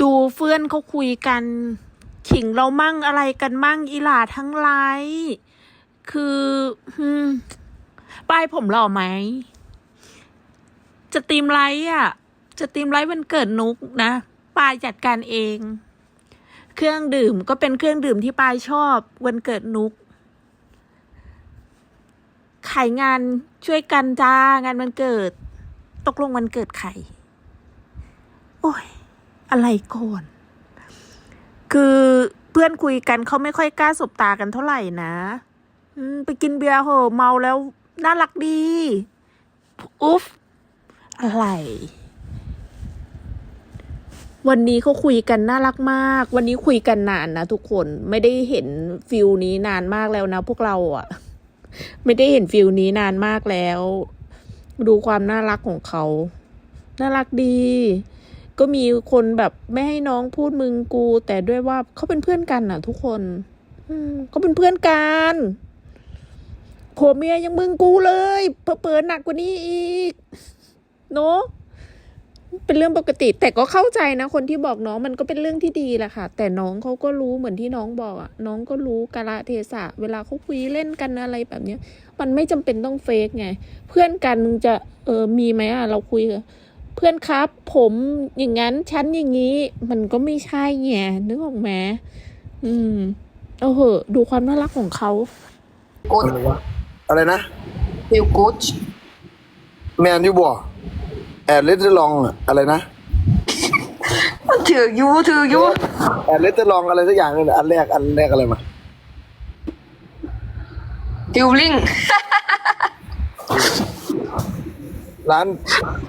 ดูเพื่อนเขาคุยกัน ขิงเรามั่งอะไรกันมั่งอีหลาทั้งไลฟ์คือป้ายผมหล่อไหม จะตีมไลฟ์อะ จะตีมไลฟ์วันเกิดนุกนะปายจัดการเอง เครื่องดื่มก็เป็นเครื่องดื่มที่ปายชอบวันเกิดนุก ขายงานช่วยกันจ้างานวันเกิด ตกลงวันเกิดใคร โอ้ย อะไรก่อน คือเพื่อนคุยกันเขาไม่ค่อยกล้าสบตากันเท่าไหร่นะไปกินเบียร์เหอะเมาแล้ว น่ารักดี อุ๊ฟอะไร วันนี้เขาคุยกันน่ารักมาก วันนี้คุยกันนานนะทุกคนไม่ได้เห็นฟิลนี้นานมากแล้วนะพวกเราอะไม่ได้เห็นฟิลนี้นานมากแล้ว ดูความน่ารักของเขา น่ารักดี ก็มีคนแบบไม่ให้น้องพูดมึงกู แต่ด้วยว่าเขาเป็นเพื่อนกันน่ะ ทุกคนเขาเป็นเพื่อนกันผัวเมียยังมึงกูเลยเผลอๆหนักกว่านี้อีก เนอะเป็นเรื่องปกติ แต่ก็เข้าใจนะ คนที่บอกน้องมันก็เป็นเรื่องที่ดีแหละค่ะ แต่น้องเขาก็รู้เหมือนที่น้องบอกอะน้องก็รู้กาละเทศะ เวลาเขาคุยเล่นกันอะไรแบบเนี้ย มันไม่จำเป็นต้องเฟกไง เพื่อนกันมึงจะเออมีไหมอะเราคุยกับ เพื่อนครับ ผมอย่างนั้นฉันอย่างนี้ มันก็ไม่ใช่ไงนึกออกไหมอืมเอาเหอะดูความน่ารักของเขากูดอะไรวะอะไรนะฟิลกูดแมนยูบอแอดเลตเตอร์ลองอะไรนะมันถือยูถือยูแอดเลตเตอร์ลองอะไรสักอย่างนึงอันแรกอันแรกอะไรมาฟิลลิ่ง ร้าน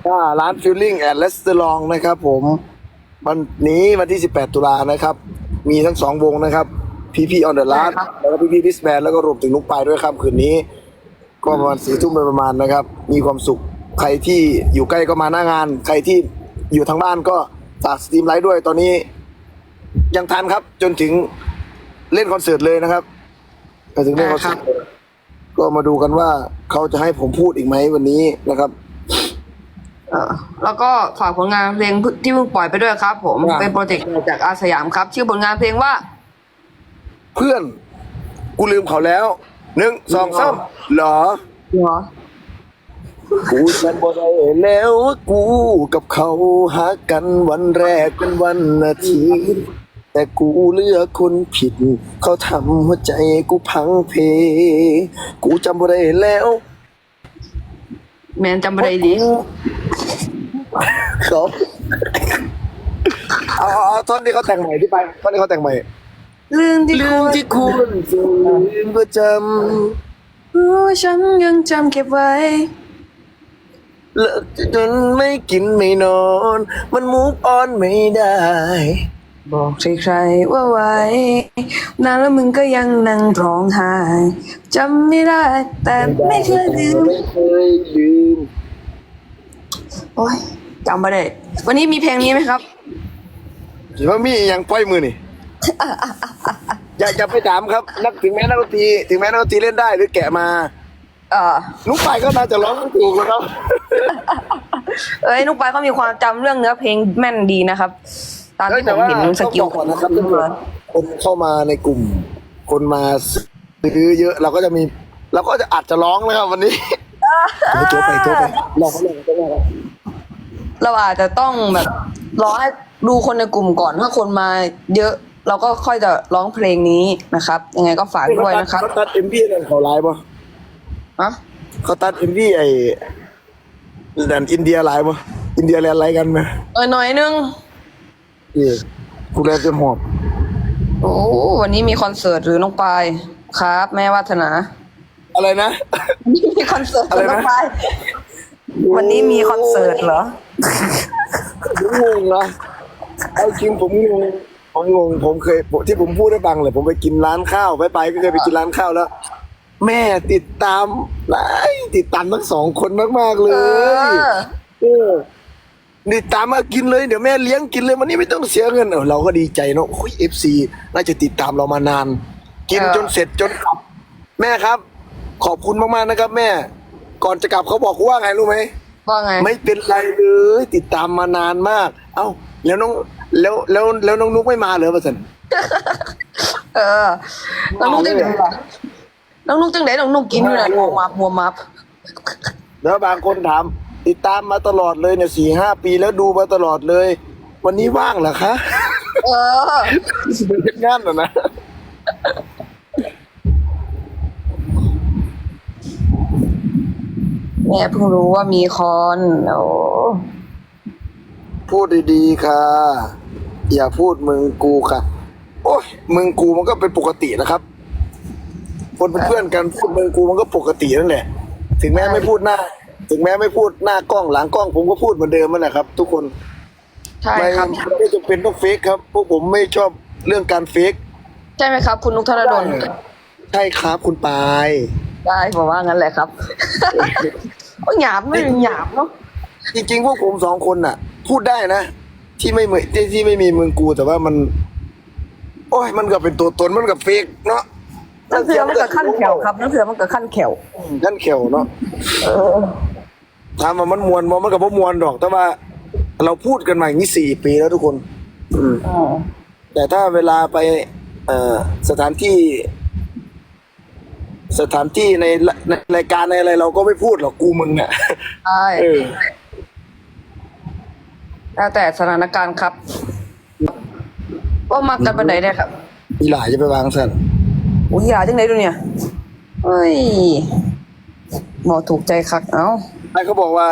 อ่าร้านฟิลลิ่งแอดเลสเตอร์ลองนะครับ ผมวันนี้วันที่ 18 ตุลานะครับ มีทั้งสองวงนะครับพีพีออนเดอะลาใช่ครับแล้วก็พีพีดิสแบนแล้วก็รวมถึงนุกปายด้วยครับคืนนี้ ก็ประมาณสี่ทุ่มโดยประมาณนะครับ มีความสุขใครที่อยู่ใกล้ก็มาหน้างาน ใครที่อยู่ทางบ้านก็ฝากสตรีมไลฟ์ด้วยตอนนี้ ยังทันครับ จนถึงเล่นคอนเสิร์ตเลยนะครับไปถึงเล่นคอนเสิร์ตเลยก็มาดูกันว่าเขาจะให้ผมพูดอีกไหมวันนี้นะครับเออ แล้วก็ฝากผลงานเพลงที่เพิ่งปล่อยไปด้วยครับ ผมว่าเป็นโปรเจกต์จากอาสยามครับ ชื่อผลงานเพลงว่า เพื่อน กูลืมเขาแล้วหนึ่งสองสามเหรอ เหรอกูจำบ่ได้แล้วว่ากูกับเขาหากันวันแรกเป็นวันอาทิตย์แต่กูเลือกคนผิด เขาทำหัวใจกูพังเพ กูจำบ่ได้แล้ว แมนจำไม่ได้ดี เขาเอาเอาเอาท่อนที่เขาแต่งใหม่ที่ไปท่อนที่เขาแต่งใหม่ลืมที่ลืคุมณที่คุณลืมประจรู้ฉันยังจำเก็บไว้ำเลิกจนไม่กินไม่นอน มันมูฟออนไม่ได้ บอกใครๆว่าไว้นานแล้วมึงก็ยังนั่งร้องไห้จำไม่ได้ แต่ไม่เคยลืมไม่เคยลืมโอ้ย จำไม่ได้ วันนี้มีเพลงนี้ไหมครับเห็นว่ามีอย่างปล่อยมือนี่อย่าอย่าไปถามครับ นักถึงแม้นักดนตรีถึงแม้นักดนตรีเล่นได้หรือแกะมาเออนุ๊กไปก็น่าจะร้องไม่ถูกแล้วครับ เอ้ยนุกปายก็มีความจำเรื่องเนื้อเพลงแม่นดีนะครับ ตามเอ้ยที่ผมเห็นสกิลต้องบอกก่อนนะครับถ้าเกิดคนเข้ามาในกลุ่ม คนมาซื้อเยอะเราก็จะมีเราก็จะอาจจะร้องนะครับวันนี้โจ๊กไปโจ๊กไปลองเขาลองเขาลอง เราอาจจะต้องแบบรอให้ดูคนในกลุ่มก่อนถ้าคนมาเยอะเราก็ค่อยจะร้องเพลงนี้นะครับ ยังไงก็ฝากด้วยนะครับเขาตัดเอ็มพีนั่นเขาไลฟ์ป่ะอะเขาตัดเอ็มพีไอ้ดันอินเดียไลฟ์ป่ะอินเดียแลนด์ไลฟ์กันไหมเออหน่อยนึงเออกูแลนจะหอบโอ้วันนี้มีคอนเสิร์ตหรือน้องปายครับ แม่วัฒนา อะไรนะวันนี้มีคอนเสิร์ตหอะไรรือนะน้องปายวันนี้มีคอนเสิร์ตเหรอ ผมงงนะเอาจริงผมงงผมงงผมเคยผมที่ผมพูดให้ฟังเลย ผมไปกินร้านข้าวไปไปก็เคยไปกินร้านข้าวแล้ว แม่ติดตามไลฟ์ติดตามทั้งสองคนมากๆเลเอย อ เออติดตามมากินเลยเดี๋ยวแม่เลี้ยงกินเลยวันนี้ไม่ต้องเสียเงินเออเราก็ดีใจเนาะโอ้ยเอฟซีน่าจะติดตามเรามานาน กินเออ จนเสร็จจนกลับ แม่ครับ ขอบคุณมากๆนะครับ แม่ ก่อนจะกลับเขาบอกว่าไงรู้ไหม ว่าไง ไม่เป็นไรเลย ติดตามมานานมาก เอ้า แล้วน้องแล้วแล้วแล้วน้องนุ๊กไม่มาเหรอประสันเออ น้องนุ๊กจังไหนล่ะน้องนุ๊กจังไหนน้องนุ๊กกินอยู่น่ะมัวมับมัวมับแล้วบางคนถาม ติดตามมาตลอดเลยเนี่ยสี่ห้าปีแล้วดูมาตลอดเลย วันนี้ว่างเหรอคะ เออเป็นงานเหรอนะ แม่เพิ่งรู้ว่ามีคอนโอ้พูดดีๆค่ะ อย่าพูดมึงกูค่ะ โอ้ยมึงกูมันก็เป็นปกตินะครับ คนเป็นเพื่อนกันพูดมึงกูมันก็ปกตินั่นแหละ ถึงแม้ไม่พูดหน้า ถึงแม้ไม่พูดหน้ากล้องหลังกล้อง ผมก็พูดเหมือนเดิมนั่นแหละครับ ทุกคนใช่ไม่ครับไม่จำเป็นต้องเฟกครับพวกผมไม่ชอบเรื่องการเฟกใช่ไหมครับ คุณนุกธนดลใช่ครับคุณปายได้บอกว่างั้นแหละครับ โอ้ยหยาบไม่หยาบเนาะจริงๆพวกผมสองคนน่ะ พูดได้นะที่ไม่เหมือนที่ที่ไม่มีมึงกูแต่ว่ามัน โอ้ยมันก็เป็นตัวตนมันกับเฟกเนาะนั่นคือมันกับขั้นแขวครับนั่นคือมันกับขั้นแขวขั้นเขียวเนาะถามว่ามันมวนมมันกับว่ามวนดอก แต่ว่า เราพูดกันมาอย่างนี้สี่ปีแล้วทุกคน อืมอ๋อแต่ถ้าเวลาไป เอ่อสถานที่ สถานที่ในในรายการในอะไรเราก็ไม่พูดหรอกกูมึงอะใช่เออแล้วแต่สถานการณ์ครับว่ามักกันไปไหนเนี่ยครับอีหลายจะไปวางสันอุ้ยหยาจังไหนดูเนี่ยเฮ้ยหมอถูกใจคักเอ้าไอ้เขาบอกว่า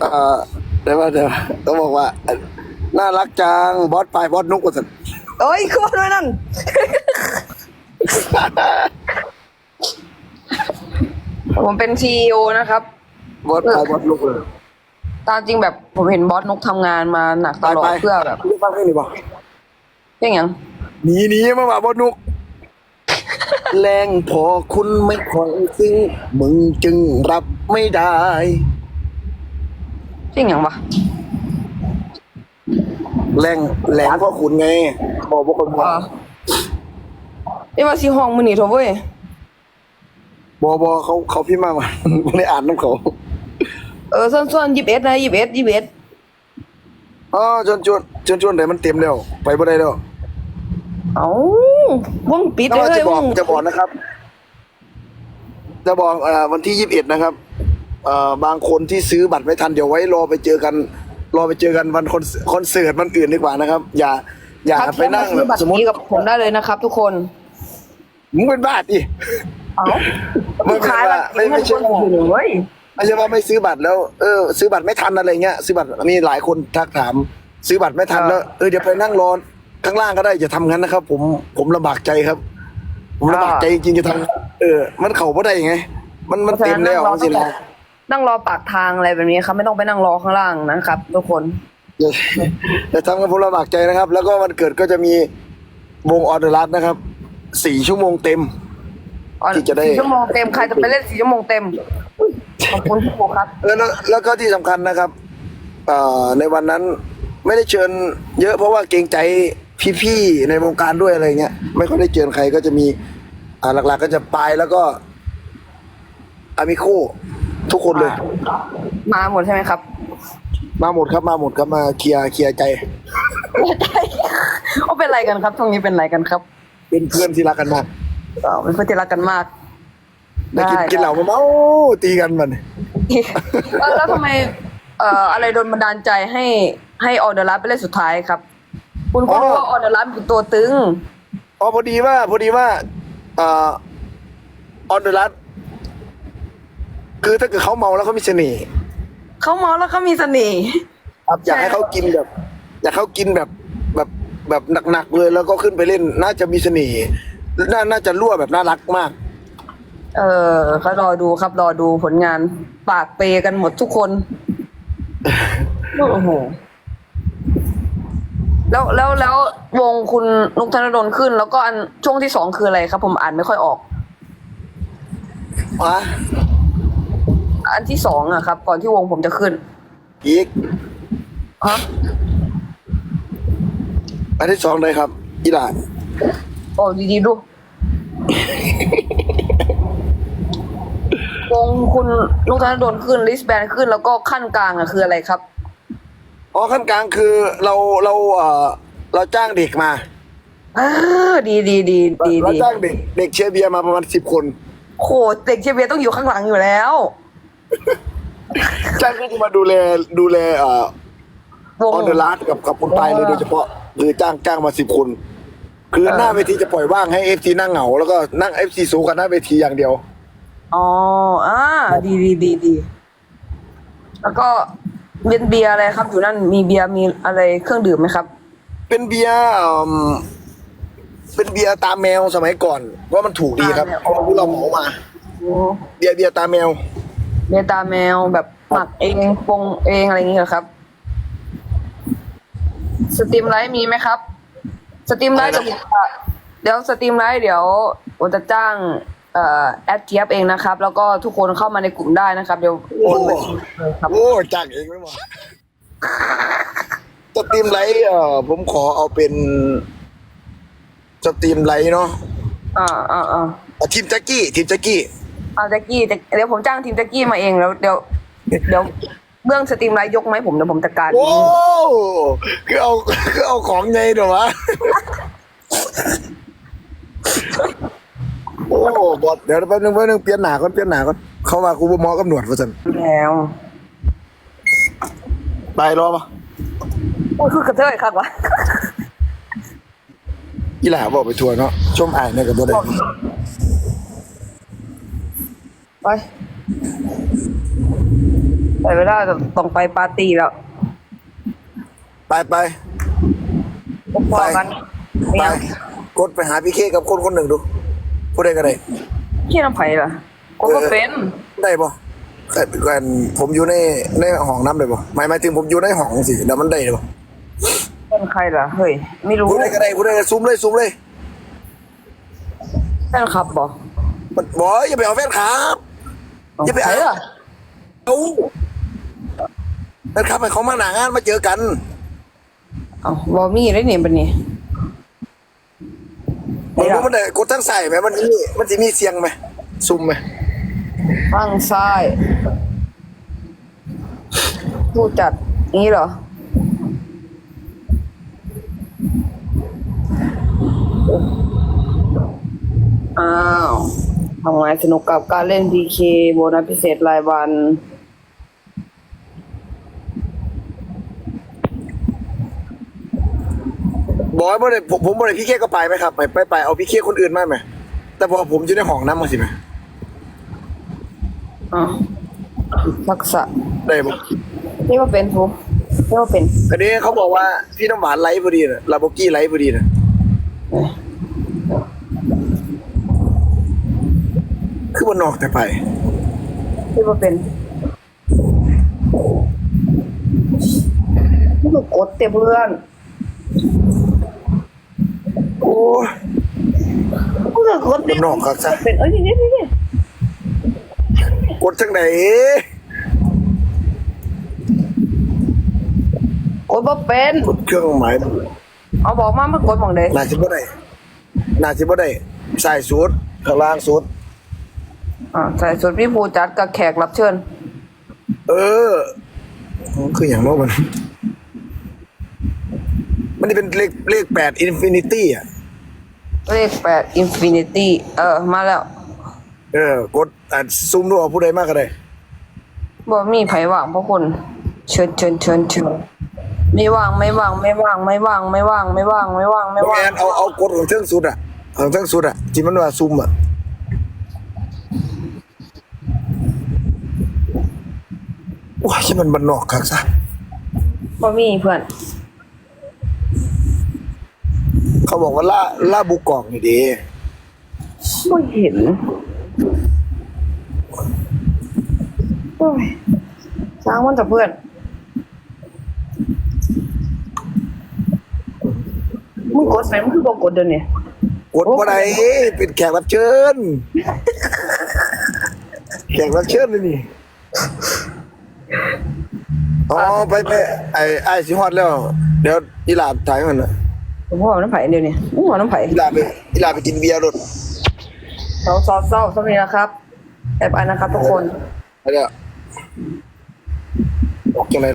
เอ่อเดี๋ยวว่าเดี๋ยวเขาบอกว่า น่ารักจังบอสปลายบอสนุกกว่าสันเอ้ยคือว่าด้วยนั่น ผมเป็นซีอนะครับ บอสปลายบอสนุกเลยตามจริงแบบผมเห็นบอสนกทำงานมาหนักตไปลอไปดเพื่อแบบฟังเพลงนี่บอกเพียงอย่างหนีหนีมาว่าบอสนุก แรงพอคุณไม่คอยซึ่งมึงจึงรับไม่ได้เพียงอย่างวะแรงแรงเพราะคุณไง บอกว่าคนบออ๋อ เอ้ว่าสีห้องมือหนีโทเว้ยบอบอเขาเขาพี่มากมาไม่ได้อ่านน้ำเขาเออส่วนส่วนยิบเอ็ดนะยิบเอ็ดยิบเอ็ดอ๋อจนจวนจนจวนไหนมันเต็มแล้วไปบ่ได้แล้วเอ้าว่งปิดแต่เลว่ายจะบอกวงจะบอกนะครับ จะบอกเอ่อวันที่ยี่สิบเอ็ดนะครับเอ่อบางคนที่ซื้อบัตรไม่ทันเดี๋ยวไว้รอไปเจอกัน รอไปเจอกันวันคอนเสิร์ตคอนเสิร์ตวันอื่นดีกว่านะครับ อย่า อย่าครับไปนั่งซื้อแบบบัตรสมมตินี้กับผมได้เลยนะครับ ทุกคน มึงเป็นบ้าดิ เอ้าไม่ขายบัตรไม่ไม่ใช่ให้คนอื่นเว้ยไม่ใช่ว่าไม่ซื้อบัตรแล้วเออซื้อบัตรไม่ทันอะไรเงี้ยซื้อบัตรมีหลายคนทักถาม ซื้อบัตรไม่ทันแล้วเออเดี๋ยวไปนั่งรอข้างล่างก็ได้อย่าทำงั้นนะครับ ผมผมลำบากใจครับ ผมลำบากใจจริงๆจะทำเออ มันเข่าไม่ได้ยังไง มันมันเต็มแล้วสินะนั่งรอปากทางอะไรแบบนี้ครับ ไม่ต้องไปนั่งรอข้างล่างนะครับทุกคน อย่าอย่าทำกันผมลำบากใจนะครับ แล้วก็วันเกิดก็จะมีวงออเดอร์รัสนะครับ สี่ชั่วโมงเต็ม ที่จะได้ สี่ชั่วโมงเต็มใครจะไปเล่นสี่ชั่วโมงเต็มขอบคุณพี่ปูครับเออแล้วแล้วก็ที่สำคัญนะครับเอ่อในวันนั้นไม่ได้เชิญเยอะเพราะว่าเกรงใจพี่ๆในวงการด้วยอะไรเงี้ยไม่ค่อยได้เจอใครก็จะมีอ่าหลักๆก็จะปายแล้วก็อามิโคทุกคนเลย มาหมดใช่ไหมครับมาหมดครับมาหมดครับมาเคลียร์เคลียร์ใจ โอ้เป็นไรกันครับช่วงนี้เป็นไรกันครับ เป็นเพื่อนที่รักกันมากอ๋อเป็นเพื่อนที่รักกันมาก ได้กินได้กินเหล้ามาเมาตีกันมัน แล้วแล้วทำไมเอ่ออะไรโดนบันดาลใจให้ให้ออเดอร์ลัสไปเล่นสุดท้ายครับ คุณก็รู้ว่าออเดอร์ลัสเป็นตัวตึง อ๋อพอดีว่าพอดีว่าเอ่อออนเดอร์รัสคือถ้าเกิดเขาเมาแล้วเขามีเสน่ห์เขาเมาแล้วเขามีเสน่ห์ ครับอยากให้เขากินแบบ อยากให้เขากินแบบ แบบแบบหนักๆเลยแล้วก็ขึ้นไปเล่นน่าจะมีเสน่ห์น่าน่าจะรั่วแบบน่ารักมาก เออเขารอดูครับรอดูผลงาน ปากเปกันหมดทุกคนโอ้โหแล้วแล้วแล้ววงคุณนุกธนดลขึ้น แล้วก็อันช่วงที่สองคืออะไรครับ ผมอ่านไม่ค่อยออกอะอันที่สองอะครับ ก่อนที่วงผมจะขึ้น อีกฮะ อันที่สองเลยครับอีหลานโอ้ดีๆดูวงคุณนุกธนดลขึ้นลิสแบนขึ้นแล้วก็ขั้นกลางอะคืออะไรครับ อ๋อขั้นกลางคือเราเราเอ่อเราจ้างเด็กมาอ่าดีดีดีดีเราดีจ้างเด็กเด็กเชียร์เบียร์มาประมาณสิบคนโหเด็กเชียร์เบียร์ต้องอยู่ข้างหลังอยู่แล้ว จ้างก็จะมาดูแลดูแลเอ่อวง ออนเดอร์ลากับกับคุณปายเลยโดยเฉพาะ คือจ้างจ้างมาสิบคน คือเออหน้าเวทีจะปล่อยว่างให้เอฟซีนั่งเหงาแล้วก็นั่งเอฟซีสูงกับหน้าเวทีอย่างเดียวอ๋ออ่าดีดีดีดีแล้วก็เบียร์เบียร์อะไรครับอยู่นั่นมีเบียร์มีอะไรเครื่องดื่มไหมครับ เป็นเบียร์เอิ่มเป็นเบียร์ตาแมวสมัยก่อนเพราะมันถูกดีครับตาแมวเพราะว่าพวกเราเหมามาโอ้เบียร์เบียร์ตาแมว เบียร์ตาแมวแบบหมักเองปรุงเองอะไรอย่างเงี้ยเหรอครับ สตรีมไลท์มีไหมครับ สตรีมไลท์อะไรเดี๋ยวนะผมจะเดี๋ยวสตรีมไลท์เดี๋ยวผมจะจ้างเอ่อแอดเทียบเองนะครับ แล้วก็ทุกคนเข้ามาในกลุ่มได้นะครับ เดี๋ยวโอนบัญชีเลยครับโอ้จ้างเองไม่หมดสตรีมไลท์เอ่อผมขอเอาเป็นสตรีมไลท์เนาะอ่าอ่าอ่าเอาทีมแจ็กกี้ทีมแจ็กกี้เอาแจ็กกี้แจ็คเดี๋ยวผมจ้างทีมแจ็กกี้มาเองแล้วเดี๋ยวเดี๋ยว เรื่องสตรีมไลท์ยกไหมผมเดี๋ยวผมจัดการโอ้คือเอาคือเอาของไงเดี๋ยววะโอ้บอดเดี๋ยวแป๊บนึงแป๊บนึงเปลี่ยนหนาก่อนเปลี่ยนหนาก่อนเข้ามากูบ่หมอกำหนวดว่าสันแล้วไปรอปะโอ้ยคือกระเทยครับวะอีหล่าบอกไปทัวร์เนาะชมอ่ายในกับตัวเด็กไป ไปเวลาต้องไปปาร์ตี้แล้ว ไปไปพบกันไปเนี่ยกดไปหาพี่เคกับคนคนหนึ่งดูผู้ใดก็ได้เขี้ยน้ำไผ่ล่ะโอ้ก็เป็นได้ปะแต่กันผมอยู่ในในห้องน้ำเลยปะหมายหมายถึงผมอยู่ในห้องสิเดี๋ยวมันได้ปะเป็นใครล่ะเฮ้ยไม่รู้ผู้ใดก็ได้ผู้ใดก็ซูมเลยซูมเลยแฟนคลับบอกมันบอกอย่าไปเอาแฟนครับ อย่าไปใครเอาล่ะเอาแฟนครับให้เขามาหนางานมาเจอกันเอาบอมีได้เนี่ยบันนี้มันรู้มันได้กดทั้งใส่ไหมมันมีมันจะมีเสียงไหมซูมไหมข้างซ้ายผู้จัดนี้เหรอ อ้าว ทำไงสนุกกับการเล่น PK โบนัสพิเศษรายวันบอกว่าบ่ได้ผมผมบ่ได้พี่เคก็ไปไหมครับไปไปไปเอาพี่เคคนอื่นมาไหมแต่พอผมอยู่ในห้องน้ำมาสิไหมอะทักษะได้ปะนี่ว่าเป็นทุกนี่ว่าเป็นอันนี้เขาบอกว่าพี่น้ำหวานไลฟ์พอดีนะลาโบกี้ไลฟ์พอดีนะ คือมันนอกแต่ไปนี่ว่าเป็นนี่คือกดเตะเพื่อนโอ้ยนี่คือกดเตะมันนอกครับซะเป็นเอ้ยนี่นี่นี่กดจังไหนกดบ่เป็นกดเครื่องหมายเอาบอกมามันกดหมองเด้น่าจะบ่ได้น่าจะบ่ได้ใส่สูตรข้างล่างสูตร อ่าใส่สุดพี่ภูจัดกับแขกรับเชิญ เออคืออย่างโน้มัน มันจะเป็นเลขเลขแปดอินฟินิตี้อะ เลขแปดอินฟินิตี้เออ มาแล้ว เออ กดอ่านซูมดูเอาผู้ใดมากก็ได้บ่มีไผว่างเพราะคนเชิญเชิญเชิญเชิญไม่ว่างไม่ว่างไม่ว่างไม่ว่างไม่ว่างไม่ว่างไม่ว่างไม่แมว่างนเอาเอากดของเครื่องสุดอะของเครื่องสุดอะที่มันว่าซูมอะ ว้ายมันบันนอกคักซะบ่มีเพื่อน เขาบอกว่าล่าล่าบุกกอกนี่ดีไม่เห็นโอ้ยสร้างมันแต่เพื่อน มึงกดไปมึงคือบอกกดเดินเนี่ยกดว่าไดเป็นแขกรับเชิญ แขกรับเชิญเลยนี่ อ๋อไปไปไอ้ไอ้สิฮอดแล้ว เดี๋ยวอีหลาบถ่ายมันน่ะผมว่าน้ำไผ่เดียวเนี่ยมึงว่าน้ำไผ่อีหลาบไปอีหลาบไปกินเบียร์รถเศร้าเศร้าเศร้าสักนี้นะครับแอบไปนะครับทุกคน ไปแล้วออกจังไร